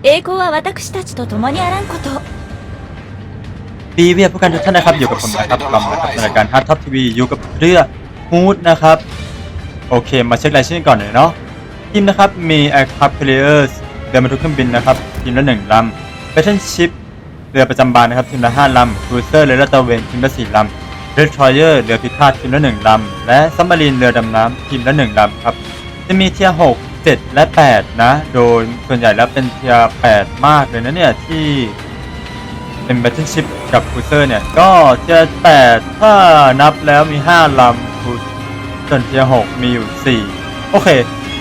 栄光は私たちと共にあらんこと ดีเวียผู้การทุกท่านนะครับอยู่กับผมนะครับกลับมานะครับในรายการฮาร์ดท็อปทีวีอยู่กับเรือฮูดนะครับ โอเค มาเช็ครายชื่อก่อนหน่อยเนาะทีมนะครับมี Aircraft Carriers เรือมรทุกเครื่องบินนะครับทีมละหนึ่งลำ Battleship เรือประจำบานนะครับทีมละห้าลำ Cruiser เรือลาดตระเวนทีมละสี่ลำ Destroyer เรือพิฆาตทีมละหนึ่งลำ และ Submarine เรือดำน้ำทีมละหนึ่งลำครับ จะมีเทียร์6 7 และ 8 นะ โดยส่วนใหญ่แล้วเป็นเทียร์8มากเลยนะเนี่ยที่เป็น Battleship กับ Cruiser เนี่ย ก็เทียร์8ถ้านับแล้วมี 5ลำ Cruiser ส่วนเทียร์6มีอยู่ 4 โอเค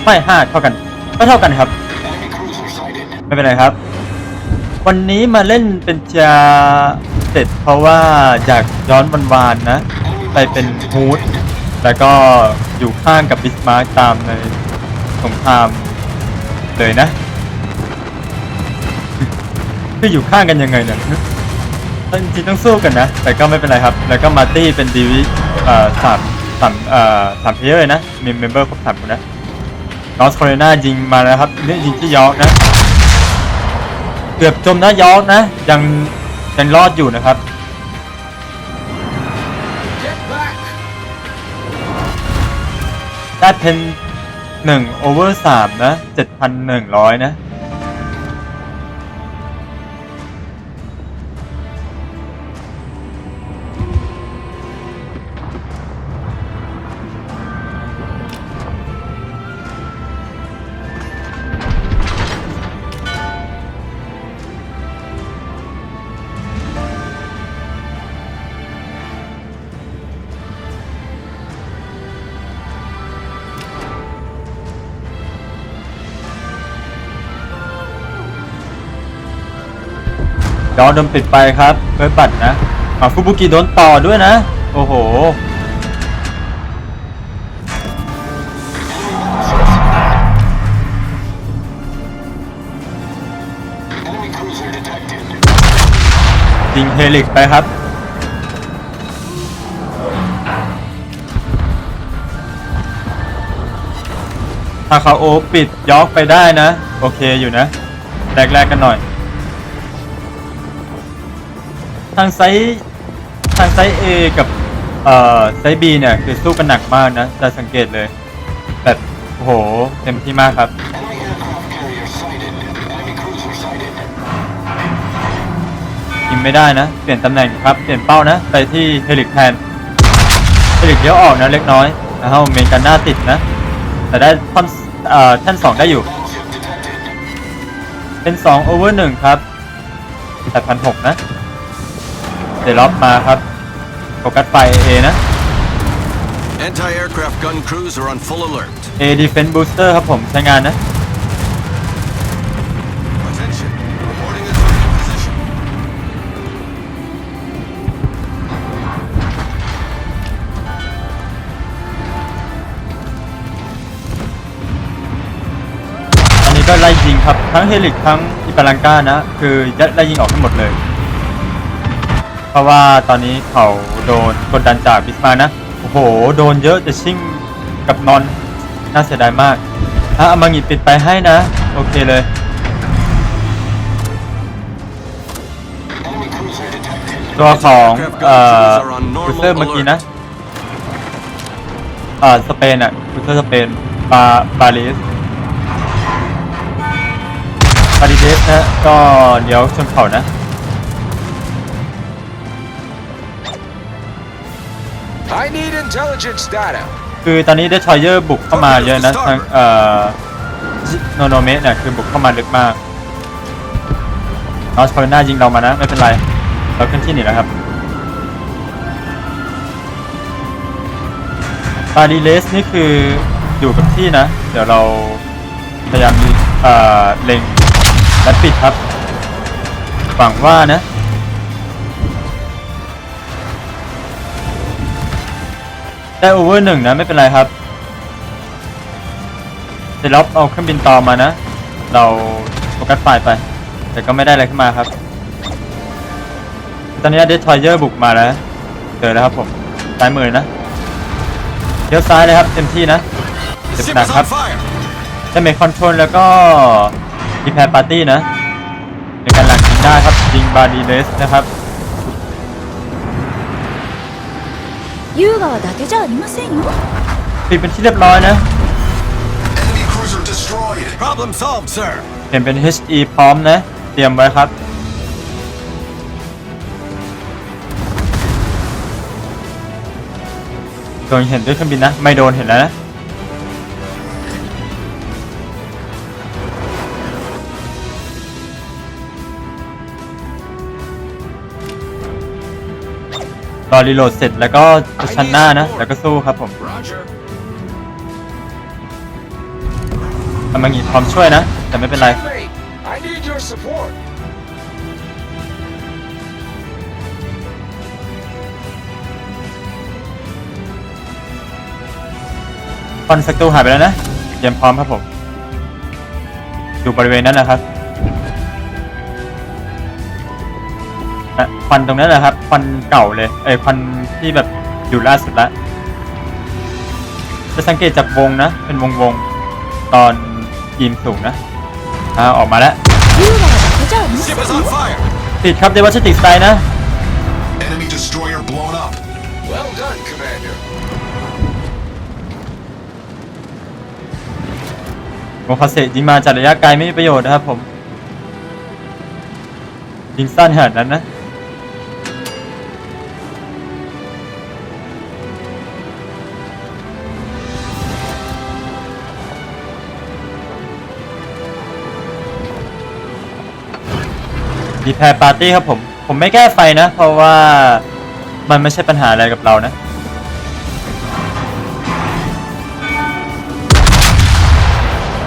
ไม่ 5 เท่ากัน ก็เท่ากันครับ ไม่เป็นไรครับ วันนี้มาเล่นเป็นเทียร์เจ็ดเพราะว่าอยากย้อนวันวานนะ ไปเป็นฮูดแล้วก็อยู่ข้างกับบิสมาร์ตามใน สงครามเลยนะ คืออยู่ข้างกันยังไงเนี่ยจริงๆต้องสู้กันนะ แต่ก็ไม่เป็นไรครับ แล้วก็มาร์ตี้เป็นดีวิเอ่อสามสามเอ่อสามเพลเยอร์นะ มีเมมเบอร์ครบสามคนนะนอสโคเรนายิงมาแล้วครับนี่ยิงที่ยอร์กนะ เกือบจมนะยอร์กนะ ยังยังรอดอยู่นะครับได้เป็น หนึ่งโอเวอร์สามนะเจ็ดพันหนึ่งร้อยนะ ดอโดนปิดไปครับเพื่อบัตรนะมาฟุบุกิโดนต่อด้วยนะ โอ้โหยิงเฮลิกไปครับถ้าเขาโอปิดยอกไปได้นะ โอเคอยู่นะแรกๆกันหน่อย ทางไซส์ทางไซส์ A กับเอ่อไซส์ B เนี่ยคือสู้กันหนักมากนะจะสังเกตเลยแบบโอ้โหเต็มที่มากครับยิงไม่ได้นะ เปลี่ยนตำแหน่งครับ เปลี่ยนเป้านะ ไปที่เฮลิกแทนเฮลิกเลี้ยวออกนะเล็กน้อยนะครับเมกันหน้าติดนะ แต่ได้ท่อนเอ่อท่านสองได้อยู่เป็น2โอเวอร์หนึ่งครับ8,600นะ เดี๋ยวล็อบมาครับโฟกัสไฟ A นะ Anti-aircraft gun crews are on full alert. A Defense Booster ครับผมใช้งานนะ Attention. Reporting a target position. ตอนนี้ก็ไล่ยิงครับ ทั้งเฮลิกทั้งอิปาลังกานะ คือยัดไล่ยิงออกทั้งหมดเลยเพ ราะว่าตอนนี้เขาโดนกดดันจากบิสมานะ โอ้โห โดนเยอะแต่ชิ่งกับนอน น่าเสียดายมากถ้าอามางิปิดไปให้นะ โอเคเลย ตัวของเอ่อคูเซอร์เมื่อกี้นะเอ่อสเปนอะคูเซอร์สเปนบาบาลิสบาริเดสนะก็เดี๋ยวชนเขานะ I need intelligence data. คือตอนนี้เดชอยเยอร์บุกเข้ามาเยอะนะทางเอ่อโนโนเมะเนี่ยคือบุกเข้ามาลึกมากนอสพาร์นายิงเรามานะ ไม่เป็นไร เราขึ้นที่หนี่แล้วครับบาริเลสนี่คืออยู่กับที่นะ เดี๋ยวเราพยายามเอ่อเล็งและปิดครับหวังว่านะ ได้โอเวอร์หนึ่งนะไม่เป็นไรครับเดี๋ยวเราเอาเครื่องบินต่อมานะ เราโฟกัสไฟไป แต่ก็ไม่ได้อะไรขึ้นมาครับ ตอนนี้เดสทอยเยอร์บุกมาแล้วเจอแล้วครับผมซ้ายมือนะเลี้ยวซ้ายเลยครับเต็มที่นะเจ็บหนักครับจะเมคคอนโทรลแล้วก็ดีแพร์ปาร์ตี้นะในการหลังยิงได้ครับยิงบาร์ดีเลสนะครับ 優雅は伊達じゃありませんよ ปิดเป็นที่เรียบร้อยนะ Enemy cruiser destroyed. Problem solved, sir. เห็นเป็น HE พร้อมนะ เตรียมไว้ครับ โดนเห็นด้วยเครื่องบินนะ ไม่โดนเห็นแล้วนะ อรีโหลดเสร็จแล้วก็จะชันหน้านะ แล้วก็สู้ครับผม Roger. กำลังอีกพร้อมช่วยนะ แต่ไม่เป็นไร Mate, I need your support. คอนสักตูหายไปแล้วนะ เตรียมพร้อมครับผม อยู่บริเวณนั้นนะครับ ควันตรงนั้นแหละครับควันเก่าเลยเอ้ควันที่แบบอยู่ล่าสุดละจะสังเกตจากวงนะ เป็นวงวงตอนยิมสูงนะอ่าออกมาแล้วติดครับเดวัชติกสไตล์นะ Enemy ะเศษโมคาเซยิงมาจากระยะไกลไม่มีประโยชน์นะครับผมยิงสั้นขนาดนั้นนะ ดีแพรปาร์ตี้ครับผม ผมไม่แก้ไฟนะ เพราะว่ามันไม่ใช่ปัญหาอะไรกับเรานะ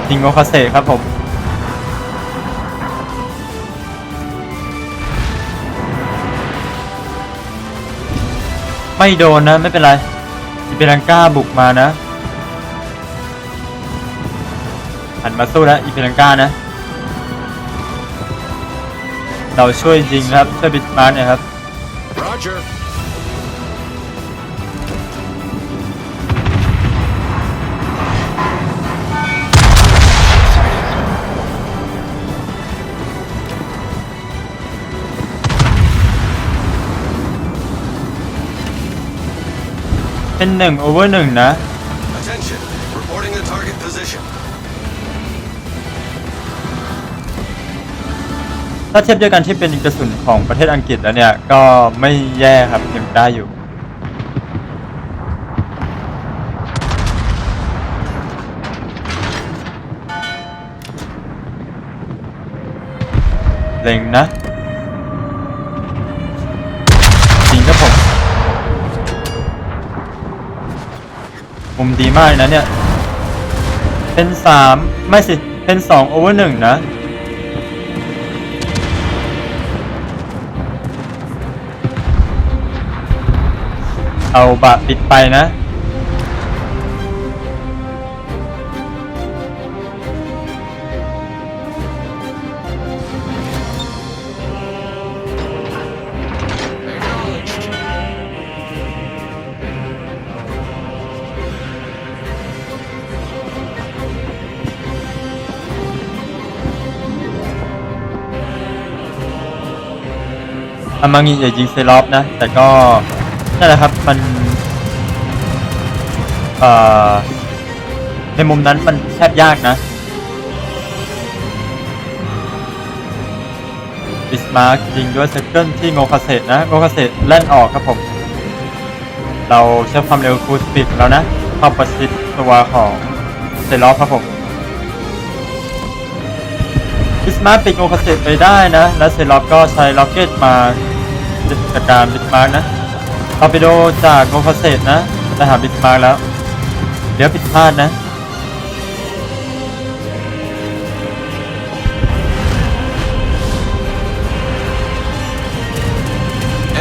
ยิงโมคาเซครับผม ไม่โดนนะ ไม่เป็นไรอิเปรังก้าบุกมานะหันมาสู้นะอิเปรังก้านะ เราช่วยยิงนะครับช่วยบิดมาร์เนี่ยครับ Roger. เป็นหนึ่งโอเวอร์หนึ่งนะ ถ้าเทียบด้วยกันที่เป็นกระสุนของประเทศอังกฤษแล้วเนี่ย ก็ไม่แย่ครับยังได้อยู่ เล็งนะจริงครับผม มุมดีมากนะเนี่ย เป็นสามไม่สิ เป็นสองโอเวอร์หนึ่งนะ เอาบะปิดไปนะ อามางิอย่ายิงเซรอฟนะ แต่ก็ นั่นแหละครับมันเอ่อในมุมนั้นมันแทบยากนะบิสมาร์กยิงด้วยเซเกิลที่โงคาเซตนะโงคาเซตแล่นออกครับผม เราใช้ความเร็วคูลสปีดแล้วนะข้าประชิดตัวของเซรอฟครับผมบิสมาร์กปิดโงคาเซตไปได้นะ และเซรอฟก็ใช้ล็อกเก็ตมาจัดการบิสมาร์กนะ ตอร์ปิโดจากโงคาเซตนะจะหาบิสมาร์กแล้ว เดี๋ยวผิดพลาดนะ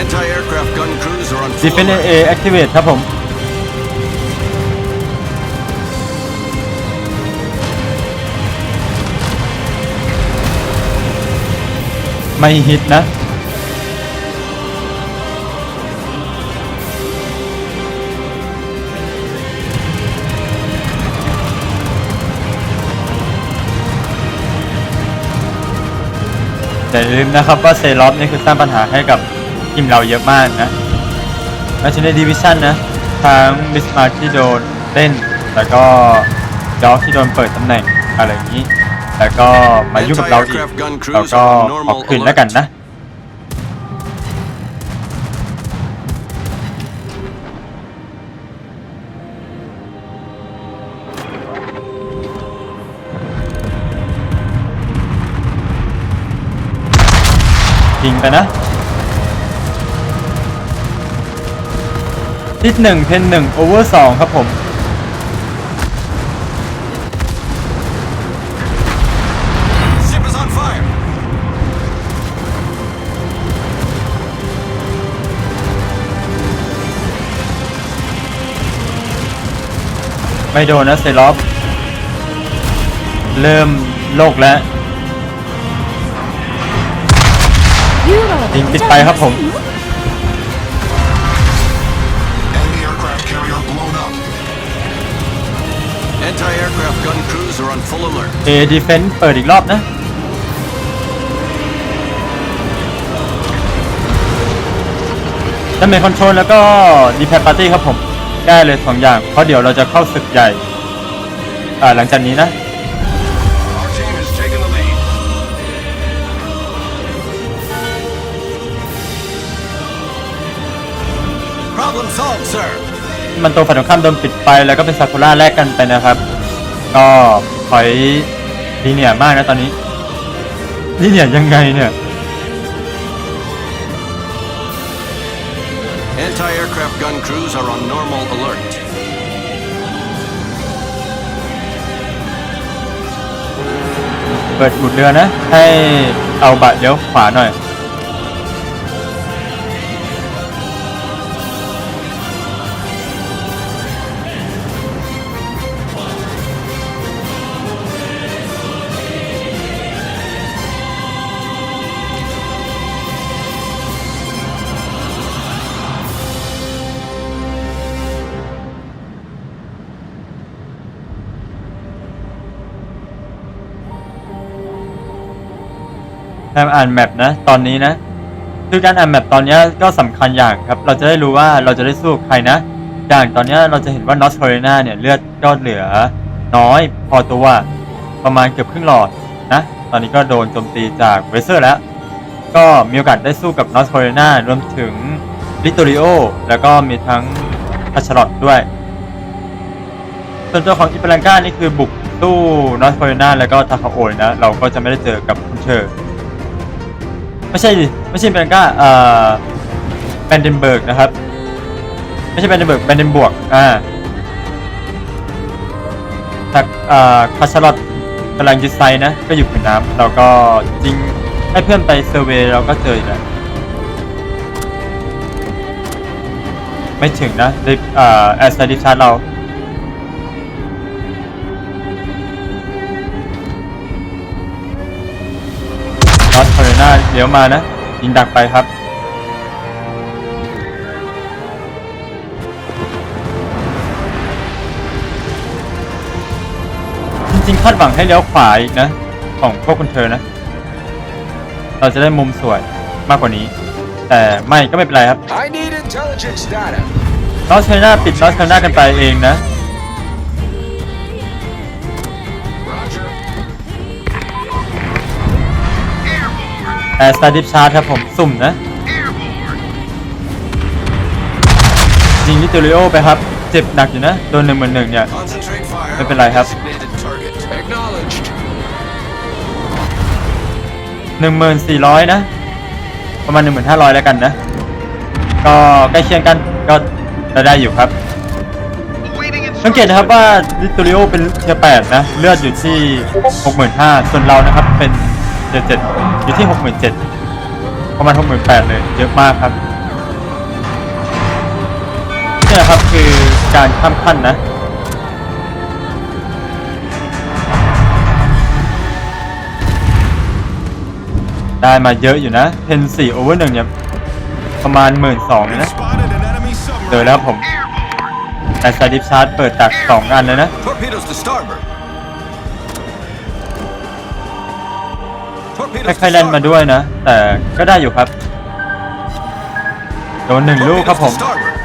Anti-aircraft gun crews are on ดี full เฟน alert. เอแอคทีเวตครับผม ไม่ฮิตนะ แต่ลืมนะครับว่าเซรอฟนี่คือสร้างปัญหาให้กับทีมเราเยอะมากนะแล้วในดิวิชั่นนะทั้งบิสมาร์ที่โดนเล่น แล้วก็ดอกที่โดนเปิดตำแหน่งอะไรอย่างนี้ แล้วก็มายุ่งกับเราอีกเราก็ออกคืนแล้วกันนะ ยิงไปนะทิศหนึ่งเพนหนึ่งโอเวอร์สองครับผม Ship is on fire. ไม่โดนนะเซรอฟเริ่มโลกแล้วิงติดไปครับผมเอเอดีเฟนเปิดอีกรอบนะ ดาเมจคอนโทรลแล้วก็ดีแพปาร์ตี้ครับผมแก้เลยสองอย่าง เพราะเดี๋ยวเราจะเข้าศึกใหญ่ อ่าหลังจากนี้นะ Problem solved, sir. มันตัวฝ่ายตรงข้ามโดนปิดไปแล้วก็เป็นซากุระแลกกันไปนะครับ ก็ถอยลีเนียมากนะตอนนี้ลีเนียยังไงเนี่ย Anti-aircraft gun crews are on normal alert. เปิดอุดเรือนะ ให้เอาบะเลี้ยวขวาหน่อยารอ่านแมปนะตอนนี้นะคือการอ่านแมปตอนนี้ก็สำคัญอย่างครับ เราจะได้รู้ว่าเราจะได้สู้ใครนะ อย่างตอนนี้เราจะเห็นว่านอส c ค r ร n a เนี่ยเลือดก็เหลือ น้อยพอตัวประมาณเกือบครึ่งหลอดนะ ตอนนี้ก็โดนโจมตีจากเวเซอร์แล้ว ก็มีโอกาสได้สู้กับนอส c ค r ร n a รวมถึงลิโตริโอแล้วก็มีทั้งพัชรอตด้วย ส่วนตัวของอิปรังกานี่คือบุกสู้นอส c ค r ร n a แล้วก็ทาคาโอยนะ เราก็จะไม่ได้เจอกับคุณเชอร์ ไม่ใช่ไม่ใช่แบนก้าเอ่อแบนเดนเบิร์กนะครับ ไม่ใช่แบนเดนเบิร์กแบนเดนบวกอ่าจากเอ่อคาชาร์ลอตกำลังยึดไซต์นะ ก็อยู่ผืนน้ำเราก็จริงให้เพื่อนไปเซอร์เวย์เราก็เจออยู่แล้วไม่ถึงนะดิเอ่อแอสไซดิชาร์เรา ลี้ยวมานะ ยิงดักไปครับ จริงๆคาดหวังให้เลี้ยวขวาอีกนะ ของพวกคุณเธอนะ เราจะได้มุมสวยมากกว่านี้ แต่ไม่ก็ไม่เป็นไรครับ I need intelligence data. นอตคาร์นาปิดนอตคาร์นากันไปเองนะ แอสตาดิฟชาร์ครับผม สุ่มนะยิงลิเตอริโอไปครับ เจ็บหนักอยู่นะ โดนหนึ่งเหมือนหนึ่งเนี่ย ไม่เป็นไรครับหนึ่งหมื่นสี่ร้อยนะ ประมาณหนึ่งหมื่นห้าร้อยแล้วกันนะ ก็ใกล้เคียงกันก็จะได้อยู่ครับสังเกตนะครับว่าลิต o ริโอเป็นเทียแปดนะ เลือดอยู่ที่หกหมื่นห้าส่วนเรานะครับเป็น เจ็ดเจ็ดอยู่ที่หกหมื่นเจ็ดประมาณหกหมื่นแปดเลย เยอะมากครับนี่แหละครับคือการข้ามขั้นนะได้มาเยอะอยู่นะ เพนสี่โอเวอร์หนึ่งเนี่ยประมาณหมื่นสองเลยนะเจอแล้วผมแต่สายดิฟชาร์จเปิดจากสองอันเลยนะ Torpedoes to starboard. Torpedoes ค่อยๆเล่นมาด้วยนะ แต่ก็ได้อยู่ครับ โดนหนึ่งลูกครับผม Torpedoes to starboard.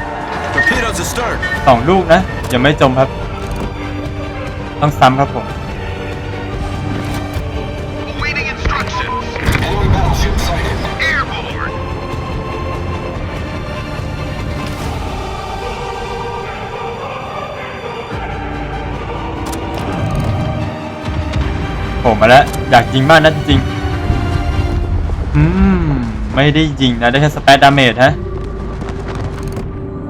Torpedoes to stern. สองลูกนะยังไม่จมครับ ต้องซ้ำครับผม Awaiting instructions. Enemy battleship sighted. Airborne. โผล่มาแล้ว อยากยิงมากนะจริงๆ อืม ไม่ได้ยิงนะ ได้แค่สเปซดาเมจฮะ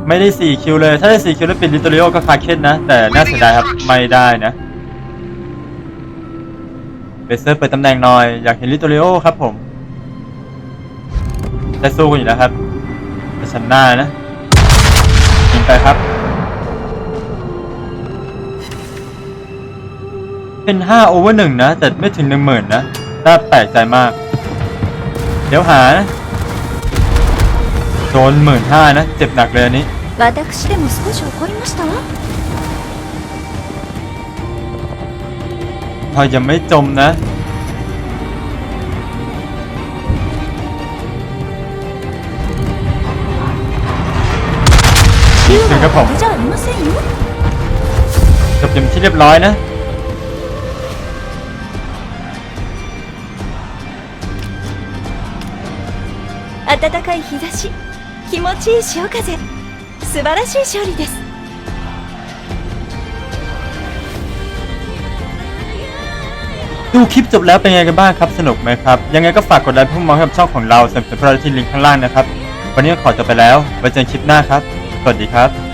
ไม่ได้4คิวเลย ถ้าได้4คิวแล้วปิดลิโตริโอก็คาเคนนะ แต่น่าเสียดายครับ ไม่ได้นะเบเซอร์เปิดตำแหน่งหน่อย อยากเห็นลิโตริโอครับผมได้สู้กันอยู่แล้วครับแต่ฉันหน้านะยิงไปครับ เป็น5โอเวอร์หนึ่งนะ แต่ไม่ถึง1 0,000นะ น่าแปลกใจมาก เดี๋ยวหานะโดนหมื่นห้านะ เจ็บหนักเลยอันนี้ 私でも少し怒りましたわ พอยังไม่จมนะ 優なんかこう雅は伊達じゃありませんよ จบเต็มที่เรียบร้อยนะ 暖かい日差し気持ちいい潮風素晴らしい勝利ですดูคลิปจบแล้วเป็นไงกันบ้างครับ สนุกไหมครับ ยังไงก็ฝากกดไลค์เพื่อมองกับช่องของเราสำหรับระราชินลิงก์ข้างล่างนะครับ วันนี้ขอจบไปแล้วไว้เจอกันคลิปหน้าครับ สวัสดีครับ